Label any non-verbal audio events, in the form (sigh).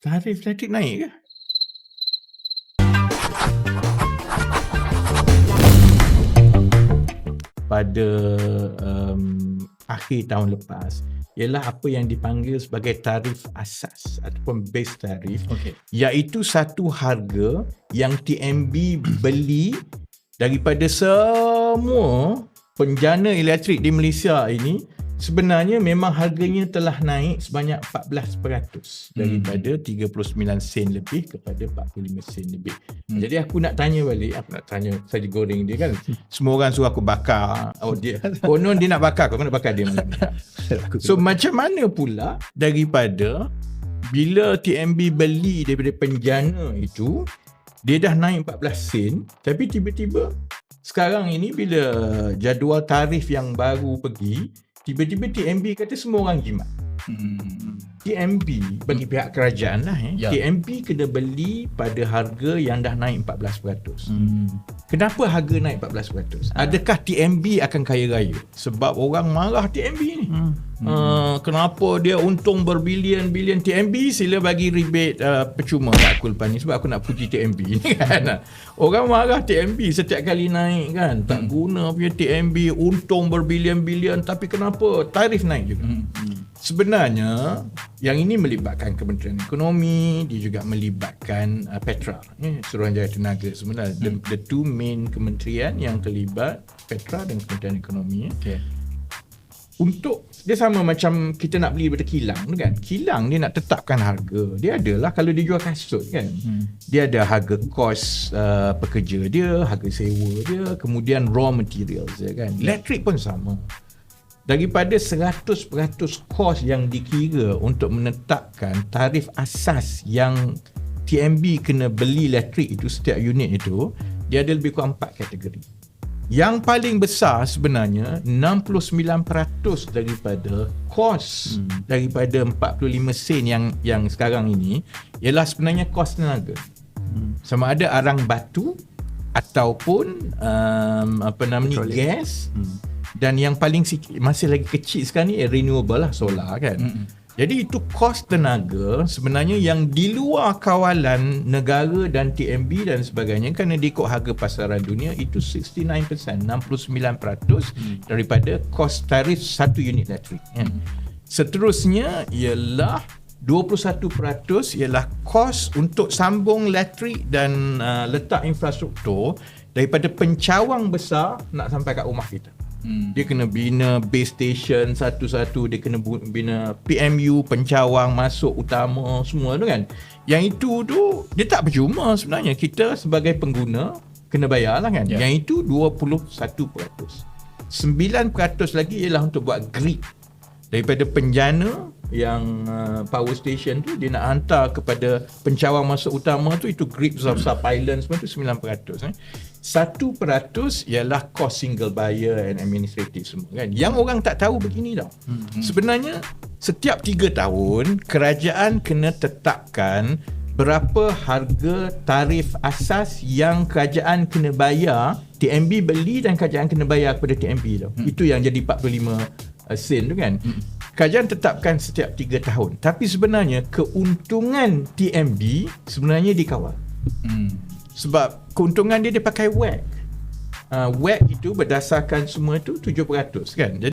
Tarif elektrik naik ke? Pada um, akhir tahun lepas ialah apa yang dipanggil sebagai tarif asas ataupun base tarif Okey. iaitu satu harga yang TMB beli daripada semua penjana elektrik di Malaysia ini sebenarnya memang harganya telah naik sebanyak 14% daripada 39 sen lebih kepada 45 sen lebih. Hmm. Jadi aku nak tanya balik, aku nak tanya saja goreng dia kan. Semua orang suruh aku bakar. Oh dia konon dia nak bakar, kau nak bakar dia malam. (laughs) So macam mana pula daripada bila TMB beli daripada penjana itu dia dah naik 14 sen tapi tiba-tiba sekarang ini bila jadual tarif yang baru pergi tiba-tiba TMB kata semua orang jimat. Hmm. TMB bagi pihak kerajaan lah eh. Ya. TMB kena beli pada harga yang dah naik 14%. Hmm. Kenapa harga naik 14%? Adakah TMB akan kaya raya? Sebab orang marah TMB ni. Hmm. Uh, kenapa dia untung berbilion-bilion TMB sila bagi rebate uh, percuma. Kat aku lepas ni sebab aku nak puji TMB ni (laughs) kan? Orang marah TMB setiap kali naik kan? Tak guna punya TMB untung berbilion-bilion. Tapi kenapa? Tarif naik juga. Hmm. Hmm. Sebenarnya yang ini melibatkan Kementerian Ekonomi, dia juga melibatkan uh, Petra, eh, Suruhanjaya Tenaga sebenarnya. The, the two main kementerian yang terlibat Petra dan Kementerian Ekonomi. Eh. Untuk dia sama macam kita nak beli daripada kilang tu kan. Kilang dia nak tetapkan harga. Dia adalah kalau dia jual kasut kan. Hmm. Dia ada harga kos uh, pekerja dia, harga sewa dia, kemudian raw materials dia kan. Elektrik pun sama. Daripada 100% kos yang dikira untuk menetapkan tarif asas yang TMB kena beli elektrik itu setiap unit itu, dia ada lebih kurang 4 kategori. Yang paling besar sebenarnya 69% daripada kos hmm. daripada 45 sen yang yang sekarang ini ialah sebenarnya kos tenaga. Hmm. Sama ada arang batu ataupun um, apa namanya Petroleum. gas Hmm. dan yang paling sikit, masih lagi kecil sekarang ni renewable lah solar kan. Mm-mm. Jadi itu kos tenaga sebenarnya yang di luar kawalan negara dan TMB dan sebagainya kerana dia ikut harga pasaran dunia itu 69%, 69% daripada kos tarif satu unit elektrik. Kan? Seterusnya ialah 21% ialah kos untuk sambung elektrik dan uh, letak infrastruktur daripada pencawang besar nak sampai kat rumah kita. Hmm. Dia kena bina base station satu-satu, dia kena bina PMU, pencawang, masuk utama, semua tu kan. Yang itu tu, dia tak percuma sebenarnya. Kita sebagai pengguna, kena bayar lah kan. Ya. Yang itu 21%. 9% lagi ialah untuk buat grid. Daripada penjana yang uh, power station tu dia nak hantar kepada pencawang masuk utama tu itu grid besar-besar pylon semua tu 9%. Eh. 1% ialah cost single buyer and administrative semua kan. Yang orang tak tahu begini tau. Hmm. Sebenarnya setiap 3 tahun kerajaan kena tetapkan berapa harga tarif asas yang kerajaan kena bayar TMB beli dan kerajaan kena bayar kepada TMB tau. Hmm. Itu yang jadi 45 uh, sen tu kan. Hmm. Kerajaan tetapkan setiap 3 tahun. Tapi sebenarnya keuntungan TMB sebenarnya dikawal. Hmm. Sebab keuntungan dia dia pakai WACC. Uh, WACC itu berdasarkan semua itu 7% kan. Jadi